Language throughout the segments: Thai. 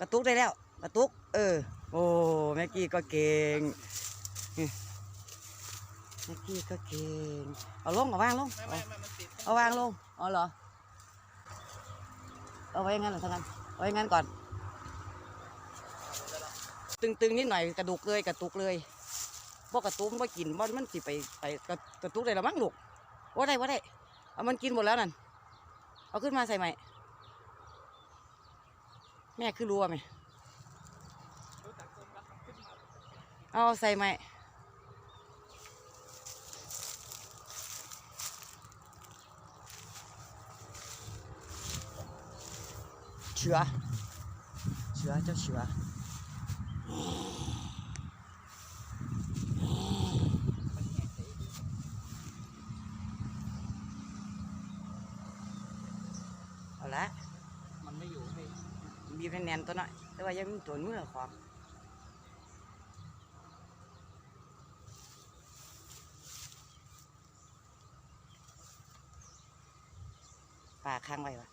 กระตุกได้แล้ว กระตุก เออ โอ้แม็กกี้ก็เก่งแม็กกี้ก็เก่งเอาลงเอาวางลงเอาวางลงอ๋อเหรอเอาไว้งั้นเหรอทั้งนั้นเอาไว้งั้นก่อน ตึงๆนิดหน่อยกระดูกเลยกระตุกเลยพวกกระตุกบ่กินบ่มันสิไปไปกระกระตุกได้ละมั้งลูกว่าได้ว่าได้เอามันกินหมดแล้วนั่นเอาขึ้นมาใส่ใหม่ แม่คือรู้ว่าไหมรู้จักคนรักขึ้นมาเอาใส่ใหม่เชือเชือเจ้าเชือ เอาละ มันไม่อยู่ไม่ บีบแน่นๆตัวน่อยแต่ว่ายังมีตัวมือของปลาค้างไว้วะ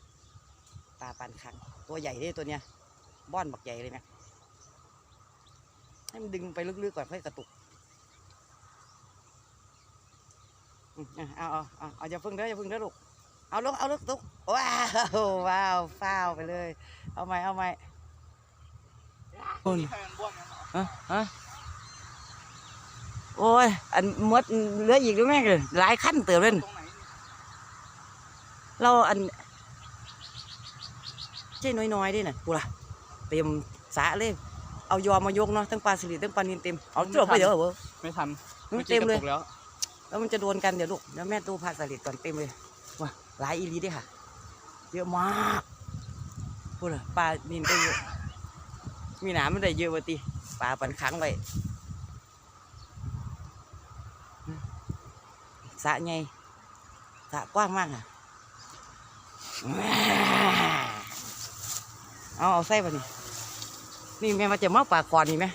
ปลาปันค้างตัวใหญ่ด้ตัวเนี้ยบ้อนบักใหญ่เลยนะให้มันดึงไปลึกๆก่อนค่อยกระตุกเอาเอาเอาเอาอย่าพึ่งเด้ออย่าพึ่งเด้อลูกเอาลูกเอาลูกตุกว้าวว้าวฟ้าวไปเลย เอาไหมเอาไหมคนใครมันบ้วนกันเหรอฮะฮะโอ้ย อันหมดเหลืออีกด้วยแม่เลยหลายขั้นเติมเลยตรงไหนนี่เราอันเจ้น้อยๆด้วยน่ะกูล่ะเต็มสระเลย เอายอมมายกเนาะทั้งปลาสลิดทั้งปลานินเต็ม เอาเจือกไปเดี๋ยวเหรอไม่ทันมันเต็มเลยกระตุกแล้วแล้วมันจะโดนกันเดี๋ยวลูกเดี๋ยวแม่ดูปลาสลิดก่อนเต็มเลยว้าหลายอีหลีเด้วยค่ะ เยอะมาก พูดลยปลานินก็เยอะ มีหนามไม่ได้เยอะวะติปลาปันค้างไว้สะไงสะกว้างมากอะ เอาเอาใส่ปะนี่นี่แม่มาจะมาปลาคอนนี่ไหม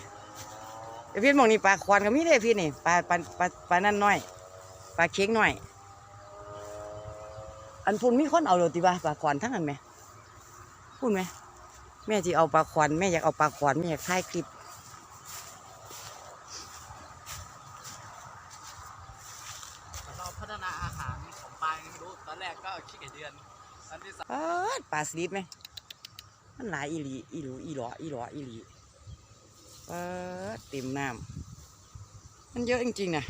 พี่มองนี่ปลาคอนก็มีได้พี่นี่ปลาปลาปลาปลานั่นน้อยปลาเค้กน้อย อันพุ่นมีคนเอาโรติบ้าปลาคอนทั้งนั้นไหม พูดไหมแม่ที่เอาปลาคอนแม่อยากเอาปลาคอนแม่อยากถ่ายคลิปเราพัฒนาอาหารของปลายังไม่รู้ตอนแรกก็ขี้เกียจเดือนอันที่สามปาดปลาสลิดไหมมันหลายอีหลีอีหลูอีหลออีหลออีหลีปาดเต็มน้ำมันเยอะจริงๆนะ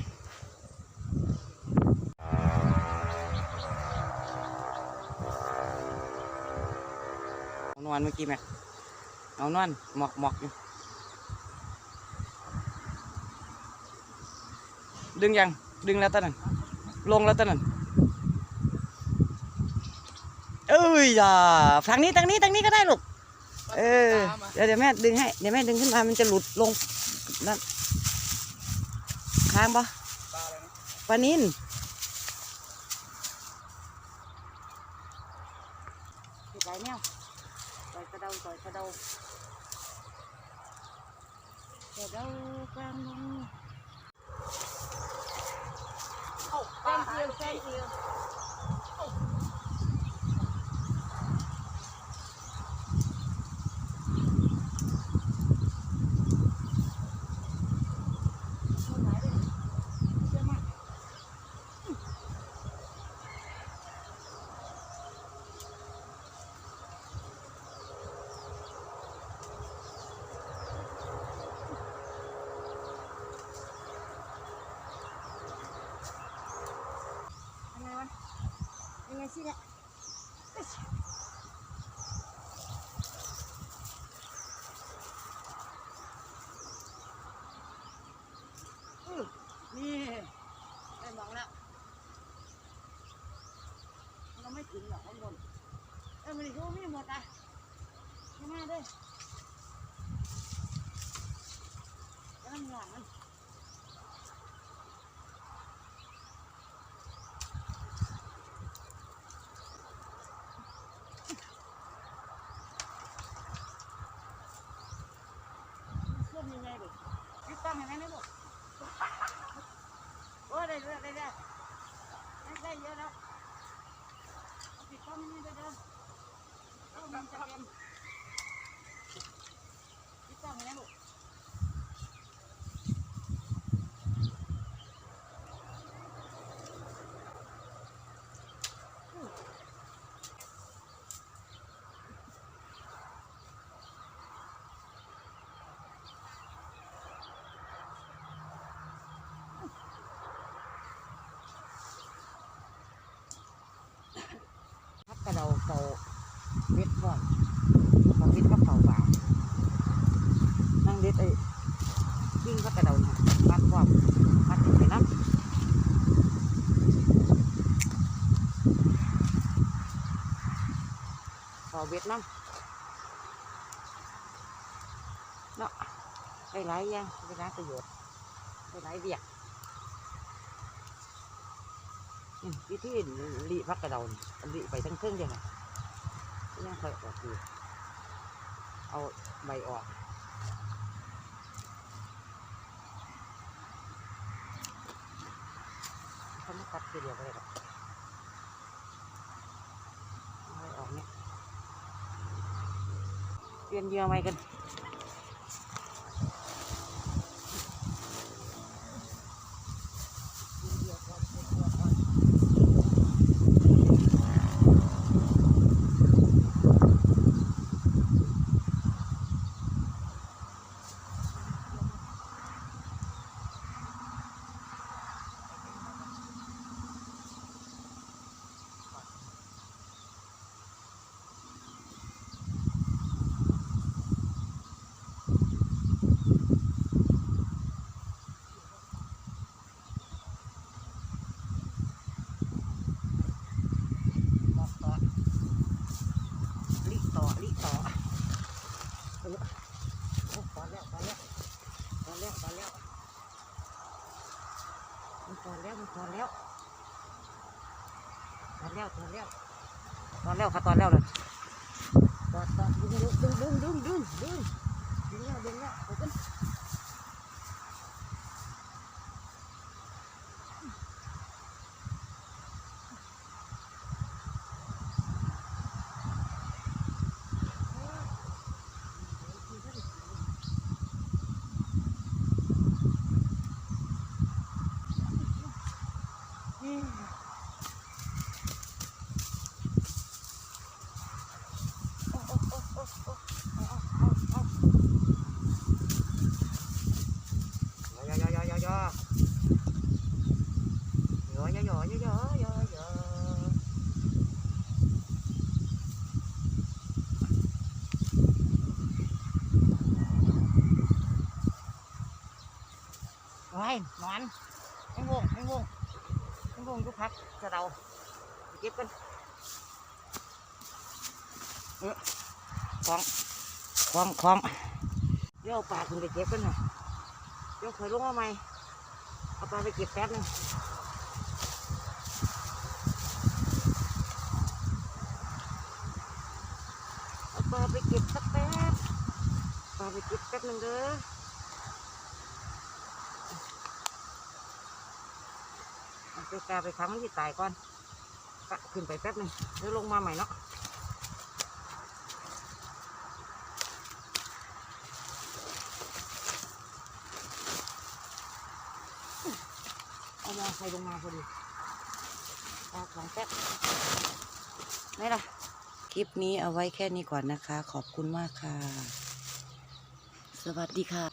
เอา นอนเมื่อกี้แม่เอานอนหมอกหมอกอยู่ดึงยัง ดึงแล้วตอนนั้นลงแล้วตอนนั้นเอ้ยอย่าทางนี้ทางนี้ทางนี้ก็ได้ลูกเออเดี๋ยวเดี๋ยวแม่ดึงให้เดี๋ยวแม่ดึงขึ้นมามันจะหลุดลงนั่นค้างปะปลาอะไรนะปลานินที่ไหนแมว ต่อยกระเดาต่อยกระเดากระเดากลางลง เอ้าปลาหายไปที่ ยังไงวะ ยังไงสิเนี่ยอื้อนี่ได้มองแล้วเราไม่ถึง เรื่อยๆเรื่อยๆเยอะแล้วปิดกล้งนี่ได้ยอะแล้วมัจะนปิดกล้งแล้วลูก เบ็ดก็เข่าป่านั่งเด็ดไอ้วิ่งก็กระเดาเนี่ยมัดความมัดไปน้ำเข่าเบ็ดน้ำเนาะได้หลายอย่างได้หลายประโยชน์ได้หลายเวียกอืมวิธีหลีพักกระเดานี่หลีไปทั้งเครื่องเดียวนะ ยังค่อยออกอยู่เอาใบออกเขาไม่ตัดทีเดียวเลยหรอกใบออกเนี่ยเปลี่ยนเหยื่อใหม่กันเปลี่ยนเหยื่อก่อนเปลี่ยนเหยื่อก่อนบอกต่อลิต่อลิต่อเออโอ้พอแล้วพอแล้วพอ แล้วพอแล้วมันพอแล้วมันพอแล้วพอแล้วพอแล้วพอแล้วค่ะตอนแล้วเลยตอนตอนดึงดึงดึงดึงดึงดึงดึงแล้วดึงแล้ว Rồi, ngoan ไม่งทุกพักจะเดาเก็บกันเออคล้องคล้องคล้องเดี๋ยวเอาปากคุณไปเก็บกันหน่อยเดี๋ยวเคยลงมาใหม่เอาปลาไปเก็บแป๊บนึงเอาปลาไปเก็บสักแป๊บปลาไปเก็บแป๊บนึงเด้อเอา ไปกาไปค้างมันที่ตายก่อนกะขึ้นไปแป๊บนึงเดี๋ยวลงมาใหม่เนาะเอามอไซค์ลงมาพอดีปลาของแป๊บไม่ล่ะคลิปนี้เอาไว้แค่นี้ก่อนนะคะ ขอบคุณมากค่ะ สวัสดีค่ะ